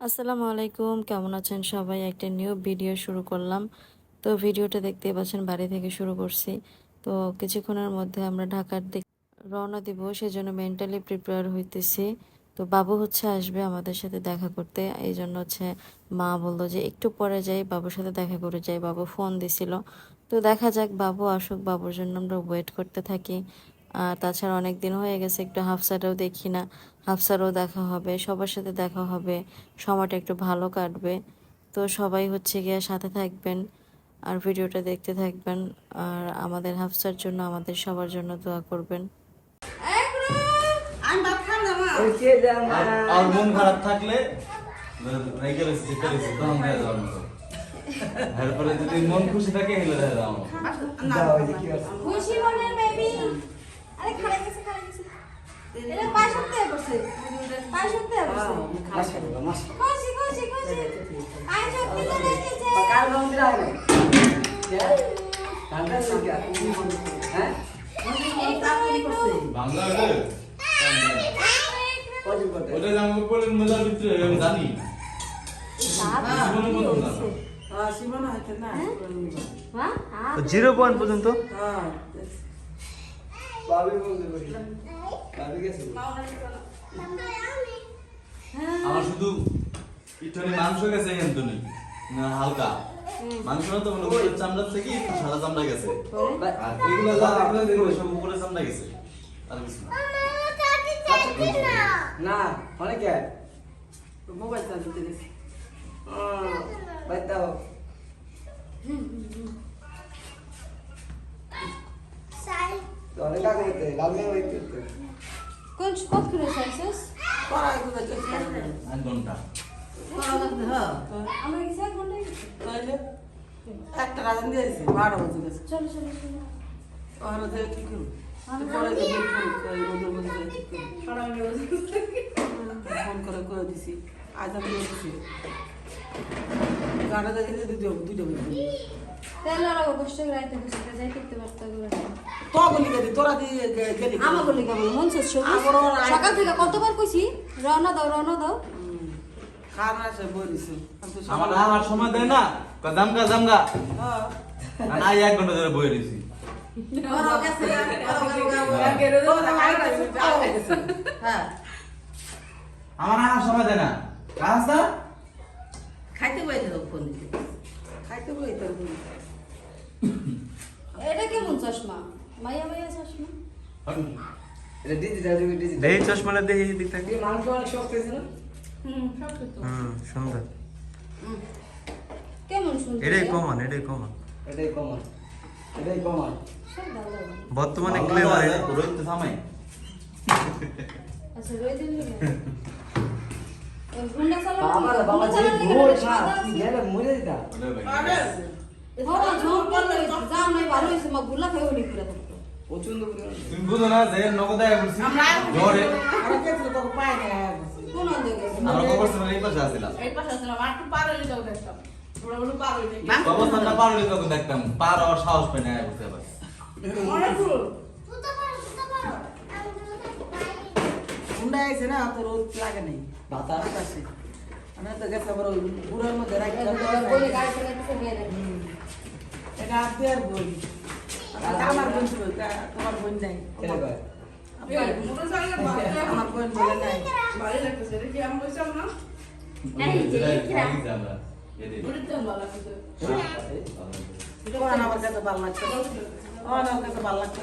আসসালামু আলাইকুম, কেমন আছেন সবাই? একটা নিউ ভিডিও শুরু করলাম। তো ভিডিওটা দেখতে পাচ্ছেন, বাড়ি থেকে শুরু করছি। তো কিছুক্ষণের মধ্যে আমরা ঢাকার দিক রওনা দিব, সেজন্য মেন্টালি প্রিপেয়ার হইতেছি। তো বাবু হচ্ছে আসবে আমাদের সাথে দেখা করতে। এই জন্য হচ্ছে মা বলল যে একটু পরে যাই, বাবুর সাথে দেখা করে যাই। বাবু ফোন দিছিল। তো দেখা যাক, বাবু আসুক, বাবুর জন্য আমরা ওয়েট করতে থাকি। আর তাছাড়া অনেক দিন হয়ে গেছে, একটু হাফসাটাও দেখি না। হাফসারও দেখা হবে সবার সাথে দেখা হবে সময়টা একটু ভালো কাটবে। তো সবাই হচ্ছে গিয়ে সাথে থাকবেন আর ভিডিওটা দেখতে থাকবেন আর আমাদের হাফসার জন্য আমাদের সবার জন্য দোয়া করবেন। আর মন খারাপ থাকলে যদি মন খুশি থাকে হেলে দেওয়া খুশি মনে বেবি আরে খাড়া গেছে খাড়া গেছে জানি। প্রথম জানা জিরো পয়েন্ট পর্যন্ত? আমার শুধু পিঠনে মাংস গেছে কিন্তু নেই না হালকা। মাংস না তো মানে উপরের চামড়া থেকে একটু সাদা চামড়া গেছে। আর এগুলো যা এগুলো সব উপরের চামড়া গেছে। আর কিছু না। না অনেকে মোবাইল চালাতে বাইতে হোক কোন কত করে চাইছিস পড়া এগুলো চেষ্টা করে এক ঘণ্টা আমরা গেছি এক ঘণ্টা গেছি একটা রাজন দিয়েছি বারো বছর গেছে চলো চলো চলো ওরা যে কি করব পরে যে রোদের মধ্যে কি করব ফোন করে করে দিছি আজ আমি দিছি গাড়ি দেখে দুটো দুটো বেজে তাহলে ওরা কষ্ট করে রাইতে বসে যাই করতে পারতো তো বলি গেলি তোরা গে- গেলি? আমার বলি কেমন মন শেষ সকাল থেকে কতবার কইছি রওনা দাও রওনা দাও। খানা সে বলিছে আমি আমার আমার সময় দেয় না? কয় জামগা হ্যাঁ। আই এক ঘণ্টা ধরে বয়ে দিছি হ্যাঁ। আমার আর সময় দেয় না। কাজ না খাইতে বই তো ফোন দিতে। খাইতে বই তো ফোন এটা কেমন চশমা? মাইয়া মাইয়া চশমা? দেখি চশমাটা দেখি এদিক থেকে। মাংস অনেক শখ পেয়েছে না? হুম সব তো। হুম সুন্দর। কেমন শুনতে এটাই কমন এটাই কমন এটাই কমান এটাই কমান। বর্তমানে রোহিত আচ্ছা গুন্ডা চালানো বাবা বাবা যে ভোর সাদা তুই। গেলে মরে থাকতো। পছন্দ করে তুমি বুঝো না যে নগদ আয় করছি জ্বরে। আরে কে ছিল তোকে পায় না কোন আন্দে গেছে? আমরা খবর শুনে এই পাশে আসছিলাম অবস্থানটা পার হলে তখন দেখতাম। পার সাহস পাই না বুঝতে পারছি ঠান্ডা আইছে না তো রোদ লাগে নাই বাতাস আছে আমি তো গেছে ওই বুড়ার মধ্যে রাখি বলে গাড়ি চালাইতেছে বিয়ে নাই। এটা আপনি আর বই আমার বোন ছিল তোমার বোন নাই আমার বোন বলে নাই আমার কাছে ভালো লাগছে আমার কাছে ভালো লাগছে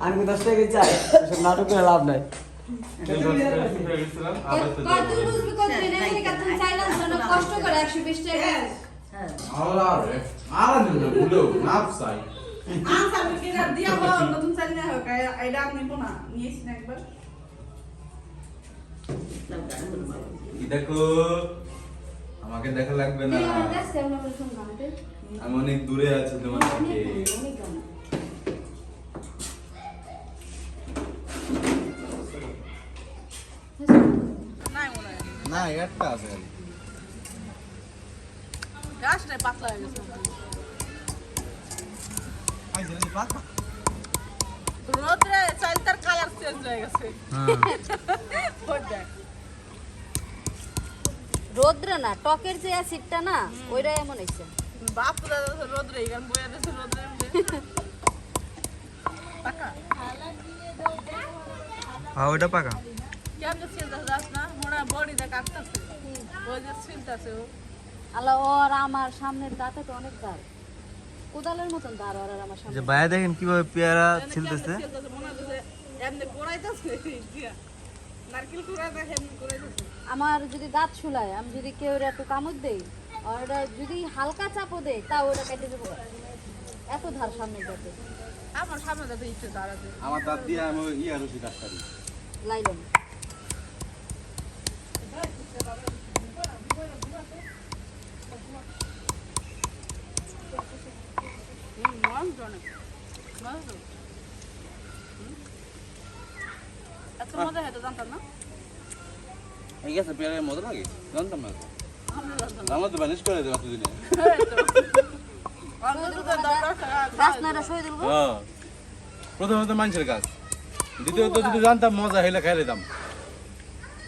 আমি আমি দশ টাকা চাই? এসব নাটক করে লাভ নাই। কষ্ট করে একশো বিশ টাকা। কি দেখো? আমাকে দেখা লাগবে না। আমি অনেক দূরে আছি তোমার থেকে না একটা আছে পাতলা হয়ে গেছে। রোদে চালতার কালার চেঞ্জ হয়ে গেছে। রোদ্র না টকের যে অ্যাসিডটা না ওইটা এমন হয়েছে। বাপ তো দাদা রোদ্রে এখান বইয়া দিয়েছে রোদ্রে পাকা? হ্যাঁ ওইটা পাকা। কেমন ছিলতেছে যাস না? হয় বডিটা কাটতেছে। ওই যে ছিলতেছে ও। আল্লাহ ওর আমার সামনের দাঁতে তো অনেক দাঁড় কোদালের মতন দাঁড় ওর আমার সামনে। যে ভাইয়া দেখেন কীভাবে পেয়ারা ছিলতেছে। ছিলতেছে মনে হচ্ছে এমনি কোড়াইতেছে দিয়া। নারকেল কোড়াইতে এমনি কোড়াইতেছে আমার যদি দাঁত শুলায় আমি যদি কেউ ওরা একটু কামড় দেই আর ওটা যদি হালকা চাপও দেয় তা ওটা কেটে দেবো। এত ধার সামনের দাঁতে। আমার সামনে যাতে ইচ্ছে দাঁড়াতে আমার দাঁত দিয়ে আমি ইয়া রসি ডাক্তারি লাইলন হুম নরম তো অনেক নরম তো। হুম। এত মজা হয়তো জানতাম না এই গেছে পেয়ারের মজা লাগে জানতাম না আমরা তো ম্যানেজ করে দেবো এতদিনে তো। গাছ হ্যাঁ। প্রথমত মানুষের কাজ। দ্বিতীয়ত যদি জানতাম মজা হইলে খাইলে দাম।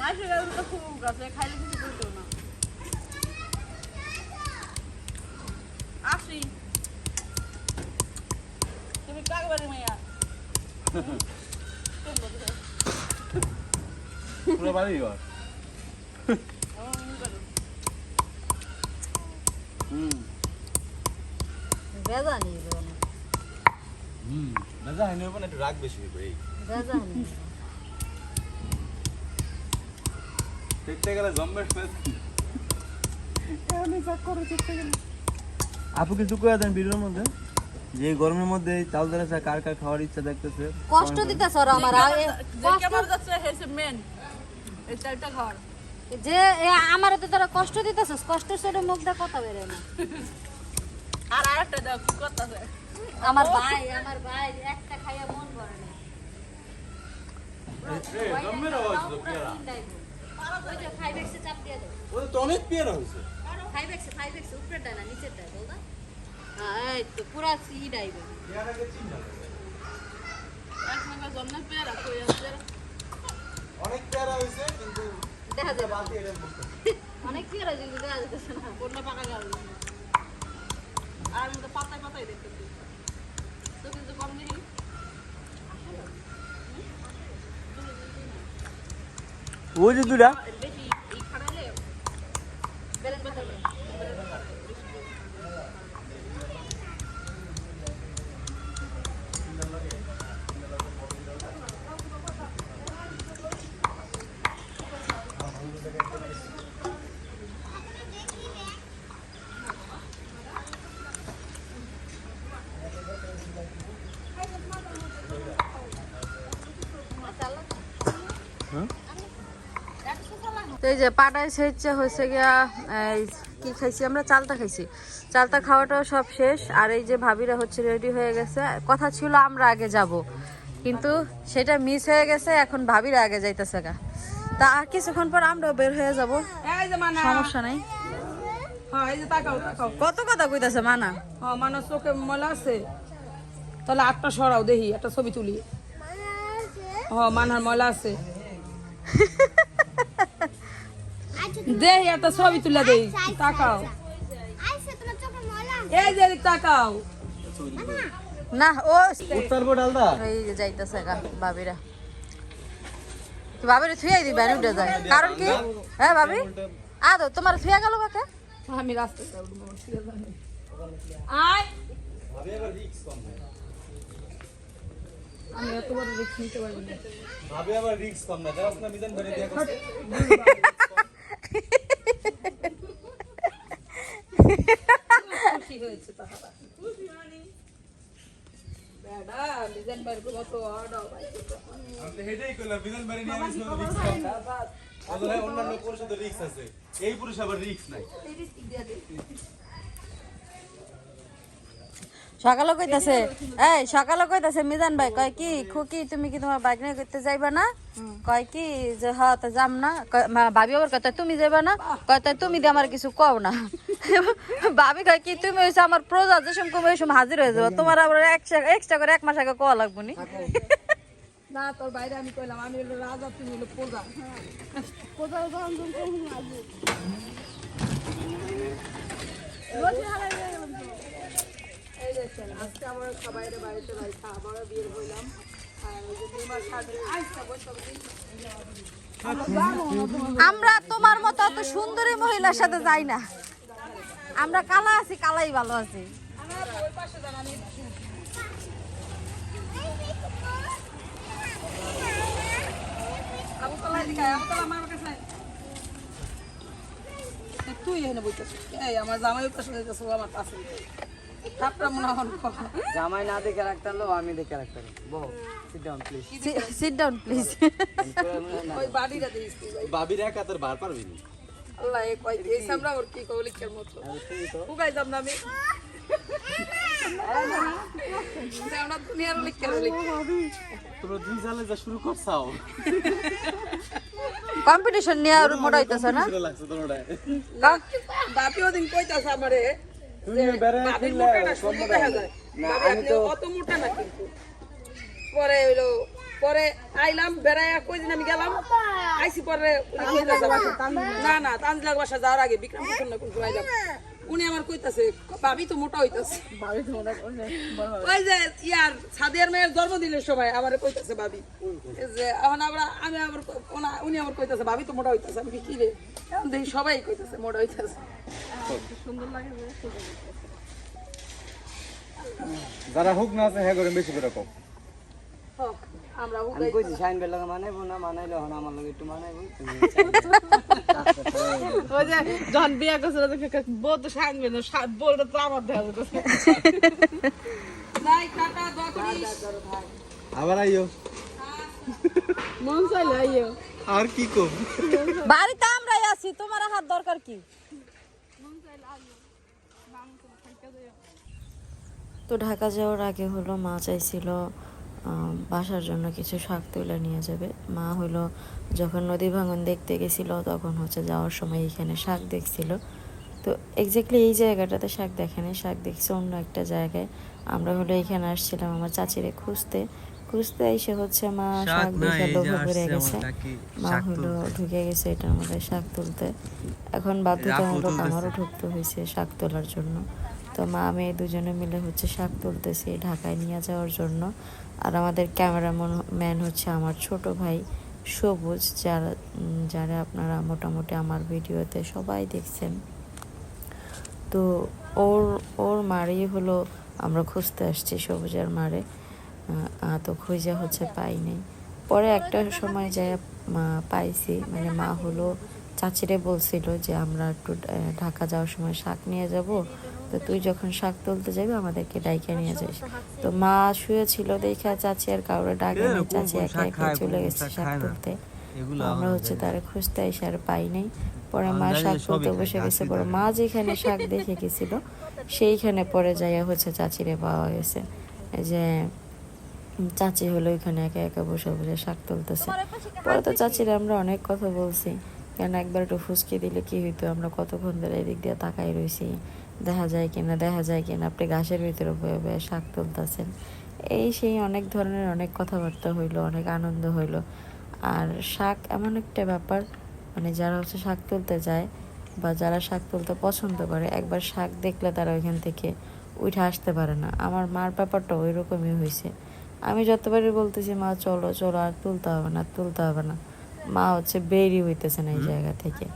মাসের গাছ তো খুব গাছে খাইলে কিছু বলতো না আসি তুমি কাক বাড়ি মাইয়া পুরো বাড়ি ঘর। হুম। ভেজা নিয়ে যাব না হুম মজা হয়নি না একটু রাগ বেশি হইবে এই। ভেজা নিয়ে দেখতে গেলে জম্বের আপু কিছু কয়ে দেন ভিডিওর মধ্যে। যে গরমের মধ্যে চাল দাঁড়া কার কার খাওয়ার ইচ্ছা দেখতেছে? কষ্ট দিতেছ ওরা আমার কেমন যাচ্ছে হেসে মেন এই চারটা ঘর যে এ আমার তো তোরা কষ্ট দিতেছিস কষ্ট সেটা মুখ দিয়ে কথা বেরোয় না। আর আরেকটা দাও কি করতেছে? আমার ভাই আমার ভাই একটা খাইয়া মন ভরে না। জম্বের আওয়াজ তো পেয়ারা ওই যে ফাইভ এক্সে চাপ দিয়ে দাও ও তো অনেক পেয়ারা হয়েছে। ফাইভ এক্সে ফাইভ এক্সে উপরের ডায় হ্যাঁ এই তো পুরা সি ডাইবে এক সঙ্গে জন্মে পেয়ারা কই আছে অনেক পেয়ারা হয়েছে কিন্তু দেখা যাবে অনেক কি রাজি দেখা যাচ্ছে না। কোনটা পাকা গেল আর আমি তো পাতায় পাতায় দেখতেছি তো কিন্তু কম দেখি। ওই যে দুটা বেশি খাড়ালে বেলেন তো এই যে পাটায় সেচ্ছে হয়েছে গিয়া কি খাইছি আমরা? চালতা খাইছি। চালতা খাওয়াটাও সব শেষ আর এই যে ভাবিরা হচ্ছে রেডি হয়ে গেছে। কথা ছিল আমরা আগে যাব কিন্তু সেটা মিস হয়ে গেছে এখন ভাবিরা আগে যাইতেছে গা। তা আর কিছুক্ষণ পর আমরাও বের হয়ে যাব। মানা। সমস্যা নাই। হ্যাঁ কত কথা কইতাছে মানা? হ্যাঁ মানা চোখে মলা আছে। তাহলে আটটা সরাও দেখি একটা ছবি তুলি। হ্যাঁ মানার মলা আছে। দেহি একটা ছবি তুলে দেই। তাকাও। এই যে তাকাও। না ও উত্তরবো ডালদা। এই যে যাইতেছে গা ভাবিরা তো ভাবিরে থুয়াই দিবেন উঠে যায়। কারণ কি? হ্যাঁ ভাবি আদো তোমার থুয়া গেল কাকে? আমি আছে আয়। আমি এত বড় রিস্ক নিতে পারব না। ভাবে আবার রিস্ক কম না। দেখাস না মিজান ধরে দিয়ে বাইর করব তো অন্যান্য রিস্ক আছে। এই পুরুষ আবার রিস্ক নাই। সকালে কইতাছে, এই সকালে কইতাছে, মিজান ভাই, কয় কি, খুকি, তুমি কি তোমার বাইক নিয়ে করতে যাইবা না? কয় কি, যে হ, তো যাম না। ভাবি আবার কয়, "তা তুমি যাইবা না? কয়, "তা তুমি দিয়ে আমার কিছু কও না। ভাবি কয় কি, তুমি হইছে আমার প্রজা, যে সময় ওই সময় হাজির হয়ে যাব। তোমার আবার এক্সট্রা করে এক মাস আগে কোয়া লাগবো নি? না, তোর বাইরে আমি কইলাম, আমি হলো রাজা, তুমি হলো প্রজা। প্রজা তুমি কখন আসবে রোজই হারাই হয়ে গেলাম তো। এই দেখছেন আজকে আমার সবাইরে বাড়িতে বাড়িতে আবারও বিয়ে হইলাম। আর ওই যে বিমার সাথে আইসা বসে আমরা তোমার মতো অত সুন্দরী মহিলার সাথে যাই না। আমরা কালা আছি কালাই ভালো আছি। কাছে তুই এনে বইতেছিস? এই আমার জামাই পাশে আমার পাশে। হন জামাই না দেখে রাখতে পারল আমি দেখে রাখতে পারব বউ sit down please sit down please ওই দিস বাবির এক বার পারবি না? আল্লাহ কই এই সামরা ওর কি মতো। উগাই না আমি। কম্পিটিশন নিয়ে আর মোটা হইতেছে না বাপি ওদিন কইতাছে আমারে মোটা না সুন্দর দেখা যায়। অত মোটা না কিন্তু। পরে হইল পরে আইলাম বেড়াইয়া কইদিন আমি গেলাম আইসি পরে উনি কইতাছে না না তানজিলার বাসা যাওয়ার আগে বিক্রম কুকুর না কোন সময় যাব উনি আমার কইতাছে ভাবি তো মোটা হইতাছে। ভাবি তো মোটা ওই যে ইয়ার সাদিয়ার মেয়ের জন্মদিনের সময় আমার কইতাছে ভাবি। এই যে এখন আমরা আমি আমার ওনা- উনি আমার কইতাছে ভাবি তো মোটা হইতাছে। আমি কি কি রে? এখন দেখি সবাই কইতাছে মোটা হইতাছে। সুন্দর লাগে যারা হোক না আছে হ্যাঁ করে বেশি করে কম হোক, আমি কইছি শাইন বেল লাগে মানাইবো না মানাইলে হন আমার লগে একটু মানাইবো ওই যে যখন বিয়া করছিল দেখে বউ তো সাংবে না বউটা তো আমার দেখা যেতেছে নাই টাটা দোয়া করিস। আবার আইও। মন চাইলে আইও। আর কি কম? বাড়িতে আমরাই আছি তোমার হাত দরকার কি? তো ঢাকা যাওয়ার আগে হলো মা চাইছিল বাসার জন্য কিছু শাক তুলে নিয়ে যাবে। মা হলো যখন নদী ভাঙন দেখতে গেছিল তখন হচ্ছে যাওয়ার সময় এখানে শাক দেখছিল। তো এক্স্যাক্টলি এই জায়গাটাতে শাক দেখেনি শাক দেখছে অন্য একটা জায়গায়। আমরা হলো এখানে আসছিলাম আমার চাচিরে খুঁজতে। খুঁজতে এসে হচ্ছে মা শাক দেখে লোভে পড়ে গেছে। মা হলো ঢুকে গেছে এটার মধ্যে শাক তুলতে। এখন বাধ্যতামূলক আমারও ঢুকতে হয়েছে শাক তোলার জন্য। তো মা মেয়ে দুজনে মিলে হচ্ছে শাক তুলতেছি ঢাকায় নিয়ে যাওয়ার জন্য। আর আমাদের ক্যামেরাম্যান ম্যান হচ্ছে আমার ছোট ভাই সবুজ, যারা যারা আপনারা মোটামুটি আমার ভিডিওতে সবাই দেখছেন। তো ওর ওর মারি হলো, আমরা খুঁজতে আসছি সবুজের মারে। তো খুঁজে হচ্ছে পাইনি পরে একটা সময় যাই পাইছি মানে মা হলো, চাচিরে বলছিল যে আমরা একটু ঢাকা যাওয়ার সময় শাক নিয়ে যাব। তো তুই যখন শাক তুলতে যাবি আমাদেরকে ডাইকে নিয়ে যাস। তো মা শুয়েছিল দেখে চাচি আর কাউরে ডাকে নি চাচি একা একা চলে গেছে শাক তুলতে। আমরা হচ্ছে তারা খুঁজতে এসে আর পাই নাই পরে মা শাক তুলতে বসে গেছে। পরে মা যেখানে শাক দেখে গেছিল সেইখানে পরে যাইয়া হচ্ছে চাচিরে পাওয়া গেছে। এই যে চাচি হলো ওইখানে একা একা বসে বসে শাক তুলতেছে। পরে তো চাচির আমরা অনেক কথা বলছি। কেন একবার একটু ফুসকে দিলে কি হইতো? আমরা কতক্ষণ ধরে এদিক দিয়ে তাকাই রইছি। দেখা যায় কিনা দেখা যায় কিনা আপনি ঘাসের ভিতরে বয়ে বয়ে শাক তুলতেছেন। এই সেই অনেক ধরনের অনেক কথাবার্তা হইল অনেক আনন্দ হইল। আর শাক এমন একটা ব্যাপার মানে যারা হচ্ছে শাক তুলতে যায় বা যারা শাক তুলতে পছন্দ করে একবার শাক দেখলে তারা ওইখান থেকে উঠে আসতে পারে না। আমার মার ব্যাপারটা ওই রকমই হয়েছে আমি যতবারই বলতেছি মা চলো চলো আর তুলতে হবে না তুলতে হবে না। মা হচ্ছে বেরই হইতেছে না এই জায়গা থেকে।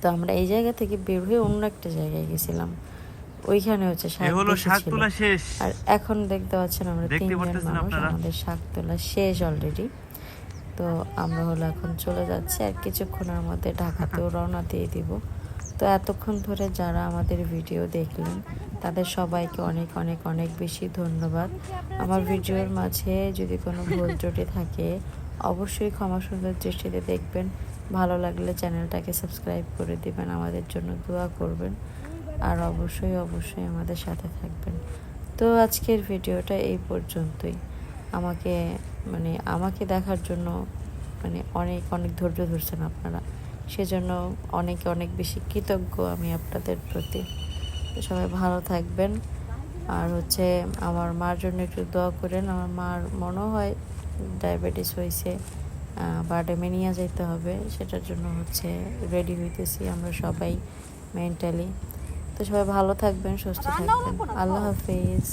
তো আমরা এই জায়গা থেকে বের হয়ে অন্য একটা জায়গায় গেছিলাম। ওইখানে হচ্ছে শাক হলো শাক তোলা শেষ। আর এখন দেখতে পাচ্ছেন আমরা তিনজন মানুষ? আমাদের শাক তোলা শেষ অলরেডি তো আমরা হলো এখন চলে যাচ্ছি আর কিছুক্ষণের মধ্যে ঢাকাতেও রওনা দিয়ে দিব। তো এতক্ষণ ধরে যারা আমাদের ভিডিও দেখলেন তাদের সবাইকে অনেক অনেক অনেক বেশি ধন্যবাদ। আমার ভিডিওর মাঝে যদি কোনো ভুল ত্রুটি থাকে অবশ্যই ক্ষমা সুন্দর দৃষ্টিতে দেখবেন। ভালো লাগলে চ্যানেলটাকে সাবস্ক্রাইব করে দিবেন, আমাদের জন্য দোয়া করবেন। আর অবশ্যই অবশ্যই আমাদের সাথে থাকবেন। তো আজকের ভিডিওটা এই পর্যন্তই। আমাকে মানে আমাকে দেখার জন্য মানে অনেক অনেক ধৈর্য ধরছেন আপনারা। সেজন্য অনেক অনেক বেশি কৃতজ্ঞ আমি আপনাদের প্রতি। সবাই ভালো থাকবেন। আর হচ্ছে আমার মার জন্য একটু দোয়া করেন। আমার মার মনে হয় ডায়াবেটিস হয়েছে। বার্ডেমে নিয়ে যেতে হবে সেটার জন্য হচ্ছে রেডি হইতেছি আমরা সবাই মেন্টালি তো সবাই ভালো থাকবেন সুস্থ থাকবেন। আল্লাহ হাফিজ।